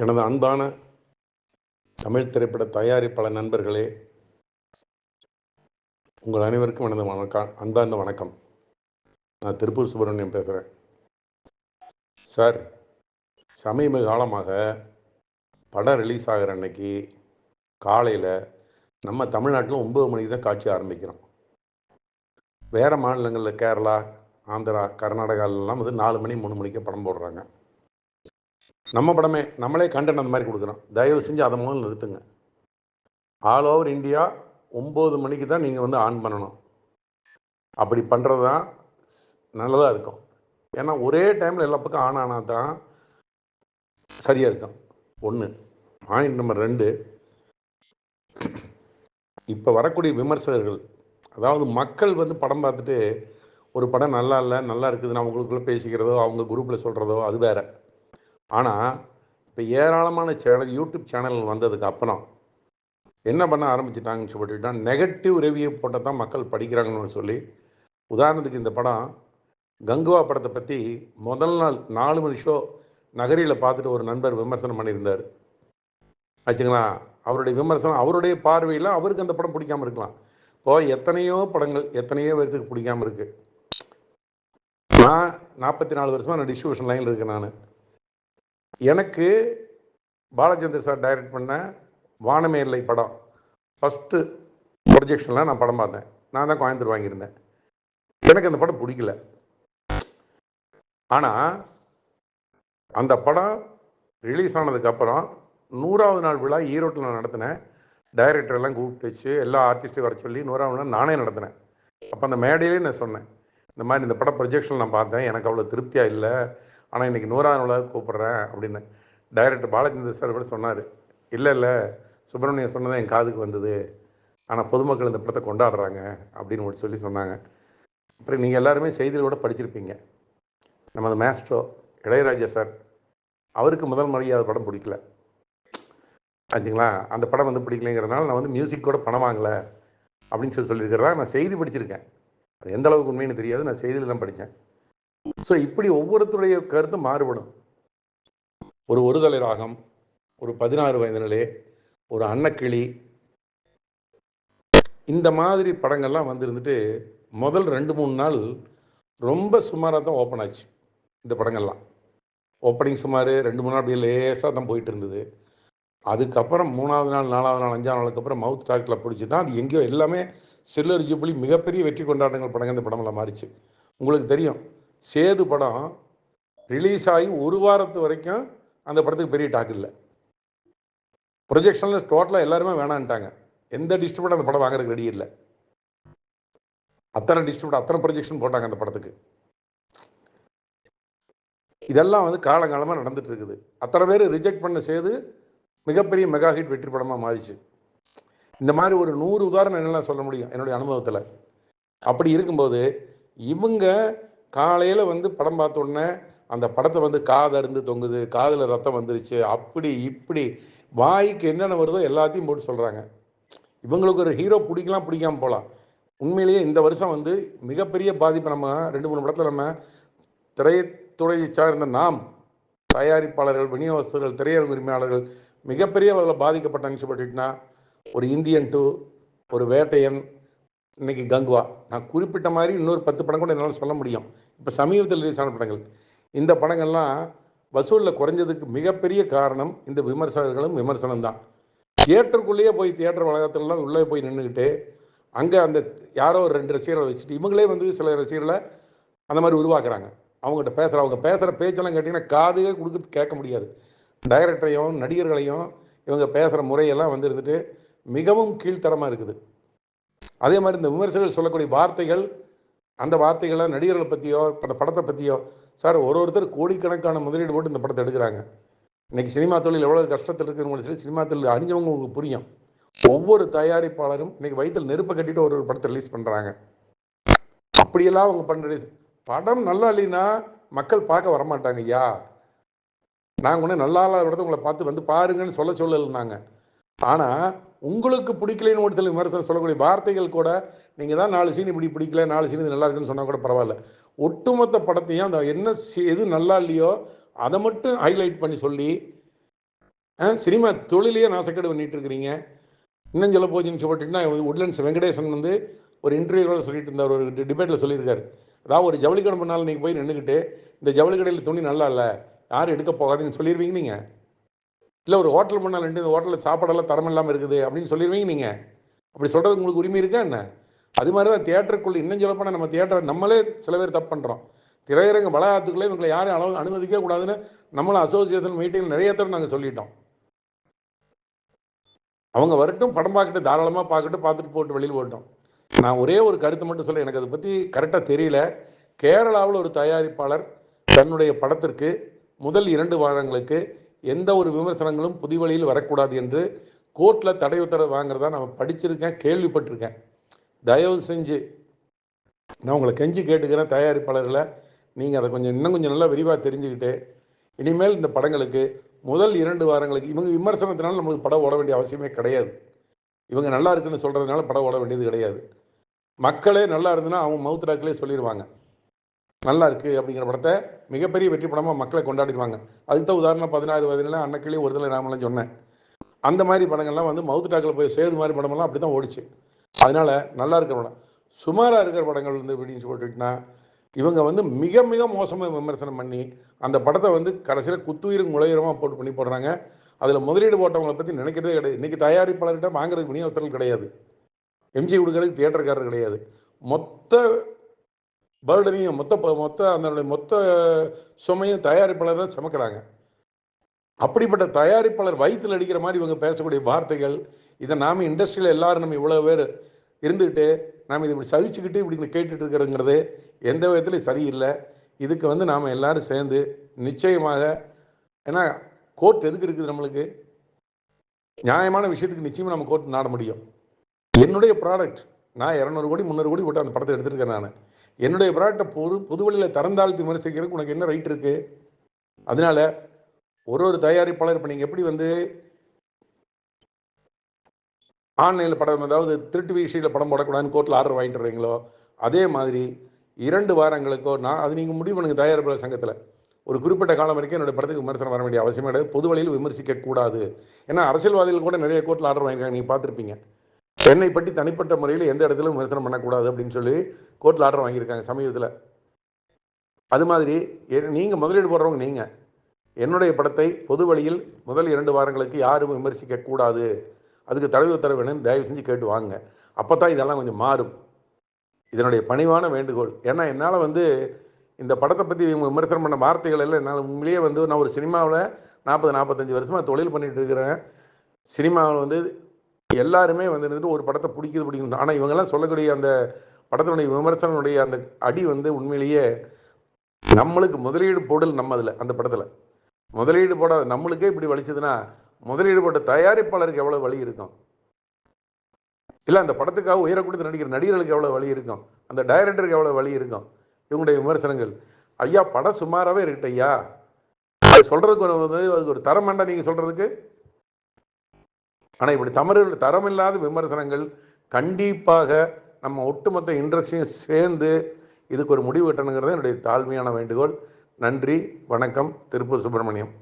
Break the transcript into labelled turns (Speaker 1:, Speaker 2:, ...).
Speaker 1: எனது அன்பான தமிழ் திரைப்பட தயாரிப்பாளர் நண்பர்களே உங்கள் அனைவருக்கும் எனது வணக்கம் அன்பார்ந்த வணக்கம். நான் திருப்பூர் சுப்பிரமணியம் பேசுகிறேன் சார் சமீப காலமாக படம் ரிலீஸ் ஆகிற அன்னைக்கு காலையில் நம்ம தமிழ்நாட்டில் ஒம்பது மணிக்கு தான் காட்சி ஆரம்பிக்கிறோம். வேறு மாநிலங்களில் கேரளா ஆந்திரா கர்நாடகாலெலாம் வந்து நாலு மணி மூணு மணிக்கே படம் போடுறாங்க. நம்ம படமே நம்மளே கண்டென்ட் அந்த மாதிரி கொடுக்குறோம். தயவு செஞ்சு அதை முதல்ல நிறுத்துங்க. ஆல் ஓவர் இந்தியா ஒம்பது மணிக்கு தான் நீங்கள் வந்து ஆன் பண்ணணும். அப்படி பண்ணுறது தான் நல்லதாக இருக்கும். ஏன்னா ஒரே டைமில் எல்லா பக்கம் ஆன் ஆனால் தான் சரியாக இருக்கும். ஒன்று பாயிண்ட் நம்பர் ரெண்டு இப்போ வரக்கூடிய விமர்சகர்கள் அதாவது மக்கள் வந்து படம் பார்த்துட்டு ஒரு படம் நல்லா இல்லை நல்லா இருக்குதுன்னு அவங்களுக்குள்ளே பேசிக்கிறதோ அவங்க குரூப்பில் சொல்கிறதோ அது வேறு. ஆனால் இப்போ ஏராளமான சேனல் யூடியூப் சேனல் வந்ததுக்கு அப்புறம் என்ன பண்ண ஆரம்பிச்சிட்டாங்கன்னு சொல்லிட்டுனா நெகட்டிவ் ரிவ்யூ போட்டால் தான் மக்கள் படிக்கிறாங்கன்னு சொல்லி. உதாரணத்துக்கு இந்த படம் கங்குவா படத்தை பற்றி முதல் நாள் நாலு மணி ஷோ நகரியில் பார்த்துட்டு ஒரு நண்பர் விமர்சனம் பண்ணியிருந்தார். ஆச்சுங்களா? அவருடைய விமர்சனம் அவருடைய பார்வையில் அவருக்கு அந்த படம் பிடிக்காம இருக்கலாம். இப்போ எத்தனையோ படங்கள் எத்தனையோ பேர்த்துக்கு பிடிக்காம இருக்குது நான் நாற்பத்தி நாலு வருஷமாக நான் டிஸ்ட்ரிபியூஷன் லைனில் இருக்கேன் நான். எனக்கு பாலச்சந்தர் சார் டைரக்ட் பண்ண வானமே இல்லை படம். ஃபஸ்ட்டு ப்ரொஜெக்ஷனில் நான் படம் பார்த்தேன். நான் தான் கோயம்புத்தூர் வாங்கியிருந்தேன். எனக்கு அந்த படம் பிடிக்கல. ஆனால் அந்த படம் ரிலீஸ் ஆனதுக்கப்புறம் நூறாவது நாள் விழா ஈரோட்டில் நான் நடத்தினேன். டைரக்டர் எல்லாம் கூப்பிட்டு வச்சு எல்லா ஆர்டிஸ்ட்டையும் வர சொல்லி நூறாவது நாள் நானே நடத்தினேன். அப்போ அந்த மேடையிலே நான் சொன்னேன் இந்த மாதிரி இந்த படம் ப்ரொஜெக்ஷன் நான் பார்த்தேன் எனக்கு அவ்வளோ திருப்தியாக இல்லை. ஆனால் இன்றைக்கி நூறாவது நாளாக கூப்பிட்றேன் அப்படின்னு டைரக்டர் பாலச்சந்தர் சார் கூட சொன்னார். இல்லை இல்லை சுப்பிரமணியம் சொன்னதான் என் காதுக்கு வந்தது. ஆனால் பொதுமக்கள் இந்த படத்தை கொண்டாடுறாங்க அப்படின்னு ஒரு சொல்லி சொன்னாங்க. அப்புறம் நீங்கள் எல்லாருமே செய்தியில் கூட படிச்சிருப்பீங்க. நமது மேஸ்ட்ரோ இளையராஜா சார் அவருக்கு முதல் முறையாக படம் பிடிக்கல. ஆச்சுங்களா? அந்த படம் வந்து பிடிக்கலைங்கிறதுனால நான் வந்து மியூசிக் கூட பணம் வாங்கலை அப்படின்னு சொல்லி சொல்லியிருக்கிறதா நான் செய்தி படிச்சிருக்கேன். அது எந்த அளவுக்கு உண்மைன்னு தெரியாது. நான் செய்தியில் தான் படித்தேன் ஸோ இப்படி ஒவ்வொருத்தருடைய கருத்து மாறுபடும். ஒரு ஒருதலை ராகம் ஒரு பதினாறு வயதினிலே ஒரு அன்னக்கிளி. இந்த மாதிரி படங்கள்லாம் வந்துருந்துட்டு முதல் ரெண்டு மூணு நாள் ரொம்ப சுமாராக தான் ஓப்பன் ஆச்சு இந்த படங்கள்லாம். ஓப்பனிங் சுமார் ரெண்டு மூணு நாள் அப்படியே லேசாக தான் போயிட்டு இருந்தது. அதுக்கப்புறம் மூணாவது நாள் நாலாவது நாள் அஞ்சாவது நாளுக்கு அப்புறம் மவுத் டாக்கில் பிடிச்சி தான் அது எங்கேயோ எல்லாமே சில்லர் ஜிப்ளி மிகப்பெரிய வெற்றி கொண்டாட்டங்கள் படங்கள் இந்த படமெல்லாம் மாறிச்சு. உங்களுக்கு தெரியும் சேது படம் ரிலீஸ் ஆகி ஒரு வாரத்து வரைக்கும் அந்த படத்துக்கு பெரிய டாக் இல்லை. ப்ரொஜெக்ஷனில் டோட்டலாக எல்லாருமே வேணான்ட்டாங்க. எந்த டிஸ்ட்ரிபியூட்டர் அந்த படம் வாங்குறதுக்கு ரெடி இல்லை. அத்தனை டிஸ்ட்ரிபியூட் அத்தனை ப்ரொஜெக்ஷன் போட்டாங்க அந்த படத்துக்கு. இதெல்லாம் வந்து காலங்காலமாக நடந்துட்டு இருக்குது. அத்தனை பேர் ரிஜெக்ட் பண்ண சேது மிகப்பெரிய மெகா ஹிட் வெற்றி படமாக மாறிச்சு. இந்த மாதிரி ஒரு நூறு உதாரணம் என்னெல்லாம் சொல்ல முடியும் என்னுடைய அனுபவத்தில். அப்படி இருக்கும்போது இவங்க காலையில் வந்து படம் பார்த்த உடனே அந்த படத்தை வந்து காதருந்து தொங்குது காதில் ரத்தம் வந்துருச்சு அப்படி இப்படி. வாய்க்கு என்னென்ன வருதோ எல்லாத்தையும் போட்டு சொல்கிறாங்க இவங்களுக்கு ஒரு ஹீரோ பிடிக்கலாம் பிடிக்காம போகலாம் உண்மையிலேயே இந்த வருஷம் வந்து மிகப்பெரிய பாதிப்பு நம்ம ரெண்டு மூணு படத்தில் நம்ம திரைத்துறையை சார்ந்த நாம் தயாரிப்பாளர்கள் விநியோகஸ்தர்கள் திரையரங்கு உரிமையாளர்கள் மிகப்பெரிய அளவில் பாதிக்கப்பட்டாங்கன்னு சொல்லிட்டுனா ஒரு இந்தியன் டூ ஒரு வேட்டையன் இன்னைக்கு கங்குவா. நான் குறிப்பிட்ட மாதிரி இன்னொரு பத்து படம் கூட என்னால் சொல்ல முடியும். இப்போ சமீபத்தில் ரிலீஸ் ஆன படங்கள். இந்த படங்கள்லாம் வசூலில் குறைஞ்சதுக்கு மிகப்பெரிய காரணம் இந்த விமர்சகர்களும் விமர்சனம் தான். தியேட்டருக்குள்ளேயே போய் தியேட்டர் வளாகத்திலலாம் உள்ளே போய் நின்றுக்கிட்டு அங்கே அந்த யாரோ ஒரு ரெண்டு ரசிகர்களை வச்சுட்டு இவங்களே வந்து சில ரசிகர்களை அந்த மாதிரி உருவாக்குறாங்க. அவங்ககிட்ட பேசுகிற அவங்க பேசுகிற பேச்செல்லாம் கேட்டிங்கன்னா காதுகே கொடுக்க கேட்க முடியாது. டைரக்டரையும் நடிகர்களையும் இவங்க பேசுகிற முறையெல்லாம் வந்து இருந்துட்டு மிகவும் கீழ்த்தரமாக இருக்குது. அதே மாதிரி இந்த விமர்சகர்கள் சொல்லக்கூடிய வார்த்தைகள் அந்த வார்த்தைகள்லாம் நடிகர்களை பற்றியோ அந்த படத்தை பற்றியோ சார் ஒரு ஒருத்தர் கோடிக்கணக்கான முதலீடு போட்டு இந்த படத்தை எடுக்கிறாங்க. இன்றைக்கி சினிமா தொழில் எவ்வளோ கஷ்டத்தில் இருக்குன்னு சொல்லி சினிமா தொழில் அறிஞ்சவங்க உங்களுக்கு புரியும். ஒவ்வொரு தயாரிப்பாளரும் இன்னைக்கு வயிற்றில் நெருப்பை கட்டிட்டு ஒரு ஒரு படத்தை ரிலீஸ் பண்ணுறாங்க அப்படியெல்லாம் அவங்க பண்ணுற படம் நல்லா இல்லைன்னா மக்கள் பார்க்க வரமாட்டாங்க ஐயா. நாங்கள் ஒன்று நல்லா இல்லாத இடத்த உங்களை பார்த்து வந்து பாருங்கன்னு சொல்ல சொல்லலைனாங்க ஆனால் உங்களுக்கு பிடிக்கலைன்னு ஒருத்தர் விமர்சனம் சொல்லக்கூடிய வார்த்தைகள் கூட நீங்கள் தான் நாலு சீன் இப்படி பிடிக்கல நாலு சீன் இது நல்லா இருக்குன்னு சொன்னால் கூட பரவாயில்ல. ஒட்டுமொத்த படத்தையும் அந்த என்ன எது நல்லா இல்லையோ அதை மட்டும் ஹைலைட் பண்ணி சொல்லி ஆ, சினிமா தொழிலையே நாசக்கேடு பண்ணிட்டு இருக்கிறீங்க. இன்னும் சொல்ல போச்சுன்னு சொல்லிட்டுன்னா உட்லண்ட்ஸ் வெங்கடேசன் வந்து ஒரு இன்டர்வியூவில் சொல்லிட்டு இருந்தார் ஒரு டிபேட்டில் சொல்லியிருக்காரு. அதாவது ஒரு ஜவுளி கடை பண்ணாலும் நீங்கள் போய் நின்றுக்கிட்டு இந்த ஜவுளி கடையில் துணி நல்லா இல்லை யாரும் எடுக்க போகாதுன்னு சொல்லிடுவீங்க நீங்கள் இல்லை ஒரு ஹோட்டல் பண்ணால் ரெண்டு இந்த ஹோட்டலில் சாப்பாடெல்லாம் தரம் இல்லாமல் இருக்குது அப்படின்னு சொல்லிடுவீங்க நீங்கள் அப்படி சொல்கிறது உங்களுக்கு உரிமை இருக்கா என்ன? அது மாதிரி தான் தியேட்டருக்குள்ளே இன்னும் சொல்லப்போனால் நம்ம தியேட்டர் நம்மளே சில பேர் தப்பு பண்ணுறோம் திரையரங்க வளாகத்துக்குள்ளே இவங்களை யாரும் அளவு அனுமதிக்க கூடாதுன்னு நம்மளும் அசோசியேஷன் மீட்டிங் நிறைய தடவை நாங்கள் சொல்லிட்டோம். அவங்க வரட்டும் படம் பார்க்கட்டு தாராளமாக பார்க்கட்டும் பார்த்துட்டு போட்டு வெளியில் போட்டோம் நான் ஒரே ஒரு கருத்தை மட்டும் சொல்ல எனக்கு அதை பற்றி கரெக்டாக தெரியல. கேரளாவில் ஒரு தயாரிப்பாளர் தன்னுடைய படத்திற்கு முதல் இரண்டு வாரங்களுக்கு எந்த ஒரு விமர்சனங்களும் புது வழியில் வரக்கூடாது என்று கோர்ட்டில் தடை உத்தரவு வாங்குறதா நான் படிச்சிருக்கேன் கேள்விப்பட்டிருக்கேன். தயவு செஞ்சு நான் உங்களை கெஞ்சி கேட்டுக்கிறேன் தயாரிப்பாளர்களை. நீங்கள் அதை கொஞ்சம் இன்னும் கொஞ்சம் நல்லா விரிவாக தெரிஞ்சுக்கிட்டு இனிமேல் இந்த படங்களுக்கு முதல் இரண்டு வாரங்களுக்கு இவங்க விமர்சனத்தினால நம்மளுக்கு படம் ஓட வேண்டிய அவசியமே கிடையாது. இவங்க நல்லா இருக்குன்னு சொல்கிறதுனால படம் ஓட வேண்டியது கிடையாது. மக்களே நல்லா இருந்ததுன்னா அவங்க மவுத் சொல்லிடுவாங்க. நல்லா இருக்குது அப்படிங்கிற படத்தை மிகப்பெரிய வெற்றி படமாக மக்களை கொண்டாடிடுவாங்க. அதுக்கு தான் உதாரணம் பதினாறு வயதுல அன்னக்கிளே ஒரு தலை ராமலாம் சொன்னேன். அந்த மாதிரி படங்கள்லாம் வந்து மவுத் டாக்கில் போய் சேது மாதிரி படமெல்லாம் அப்படி தான் ஓடிச்சு. அதனால நல்லா இருக்கிற படம். சுமாராக இருக்கிற படங்கள் வந்து அப்படின்னு சொல்லிட்டுனா இவங்க வந்து மிக மிக மோசமாக விமர்சனம் பண்ணி அந்த படத்தை வந்து கடைசியில் குத்துயிரும் முளையுரமாக போட்டு பண்ணி போடுறாங்க. அதில் முதலீடு போட்டவங்களை பற்றி நினைக்கிறதே கிடையாது. இன்றைக்கி தயாரிப்பாளர்கிட்ட வாங்குறதுக்கு விநியோகஸ்தர்கள் கிடையாது. எம்ஜி கொடுக்கறதுக்கு தியேட்டர்காரர் கிடையாது. மொத்த பர்டனையும் மொத்த மொத்த அதனுடைய மொத்த சுமையும் தயாரிப்பாளர் தான் சுமக்கிறாங்க. அப்படிப்பட்ட தயாரிப்பாளர் வயிற்றில் அடிக்கிற மாதிரி இவங்க பேசக்கூடிய வார்த்தைகள் இதை நாம இண்டஸ்ட்ரியில் எல்லாரும் நம்ம இவ்வளோ பேர் இருந்துக்கிட்டு நாம் இதை இப்படி சகிச்சுக்கிட்டு இப்படி கேட்டுட்டு இருக்கிறோங்கிறது எந்த விதத்துலையும் சரியில்லை. இதுக்கு வந்து நாம் எல்லாரும் சேர்ந்து நிச்சயமாக ஏன்னா கோர்ட் எதுக்கு இருக்குது நம்மளுக்கு? நியாயமான விஷயத்துக்கு நிச்சயமாக நம்ம கோர்ட் நாட முடியும். என்னுடைய ப்ராடக்ட் நான் இரநூறு கோடி முந்நூறு கோடி போட்டு அந்த படத்தை எடுத்துருக்கேன் நான். என்னுடைய ப்ராடக்டை பொது பொதுவெளியில் திறந்தாழ்த்தி விமர்சிக்கிறதுக்கு உனக்கு என்ன ரைட் இருக்குது அதனால ஒரு ஒரு தயாரிப்பாளர் இப்போ நீங்கள் எப்படி வந்து ஆன்லைனில் படம் அதாவது திருட்டு விஷயில் படம் போடக்கூடாதுன்னு கோர்ட்டில் ஆர்டர் வாங்கிட்டு வரீங்களோ அதே மாதிரி இரண்டு வாரங்களுக்கோ நான் அது நீங்கள் முடிவு பண்ணுங்க தயாரிப்பாளர் சங்கத்தில். ஒரு குறிப்பிட்ட காலம் வரைக்கும் என்னுடைய படத்துக்கு விமர்சனம் வர வேண்டிய அவசியமே கிடையாது. பொது வழியில் விமர்சிக்கக்கூடாது. ஏன்னா அரசியல்வாதிகள் கூட நிறைய கோர்ட்டில் ஆர்டர் வாங்கியிருக்காங்க. நீங்கள் பார்த்துருப்பீங்க. என்னை பற்றி தனிப்பட்ட முறையில் எந்த இடத்துல விமர்சனம் பண்ணக்கூடாது அப்படின்னு சொல்லி கோர்ட்டில் ஆர்டர் வாங்கியிருக்காங்க சமீபத்தில். அது மாதிரி நீங்கள் முதலீடு போடுறவங்க நீங்கள் என்னுடைய படத்தை பொது வழியில் முதல் இரண்டு வாரங்களுக்கு யாரும் விமர்சிக்க கூடாது. அதுக்கு தடவை உத்தரவு வேணும்னு தயவு செஞ்சு கேட்டு வாங்க. அப்போ தான் இதெல்லாம் கொஞ்சம் மாறும். இதனுடைய பணிவான வேண்டுகோள். ஏன்னா என்னால் வந்து இந்த படத்தை பற்றி இவங்க விமர்சனம் பண்ண வார்த்தைகள் எல்லாம் என்னால் உண்மையிலேயே வந்து நான் ஒரு சினிமாவில் நாற்பது நாற்பத்தஞ்சு வருஷமாக தொழில் பண்ணிகிட்டு இருக்கிறேன். சினிமாவில் வந்து எல்லாருமே வந்து இருந்துட்டு ஒரு படத்தை பிடிக்குது பிடிக்கணும் ஆனால் இவங்கெல்லாம் சொல்லக்கூடிய அந்த படத்தினுடைய விமர்சனனுடைய அந்த அடி வந்து உண்மையிலேயே நம்மளுக்கு முதலீடு போடல் நம்ம அதில் அந்த படத்தில். முதலீடு போடாத நம்மளுக்கே இப்படி வலிச்சதுன்னா முதலீடு போட்ட தயாரிப்பாளருக்கு எவ்வளோ வழி இருக்கும்? இல்லை அந்த படத்துக்காக உயர கொடுத்து நடிக்கிற நடிகர்களுக்கு எவ்வளோ வழி இருக்கும்? அந்த டைரக்டருக்கு எவ்வளோ வழி இருக்கும்? இவங்களுடைய விமர்சனங்கள். ஐயா படம் சுமாராகவே இருக்கட்டையா அது சொல்கிறதுக்கு ஒரு வந்து அதுக்கு ஒரு தரம் வேண்டாம் நீங்கள் சொல்கிறதுக்கு ஆனால் இப்படி தமறு தரமில்லாத விமர்சனங்கள் கண்டிப்பாக நம்ம ஒட்டுமொத்த இண்டஸ்ட்ரியும் சேர்ந்து இதுக்கு ஒரு முடிவு கட்டணுங்கிறது என்னுடைய தாழ்மையான வேண்டுகோள். நன்றி வணக்கம் திருப்பூர் சுப்பிரமணியம்.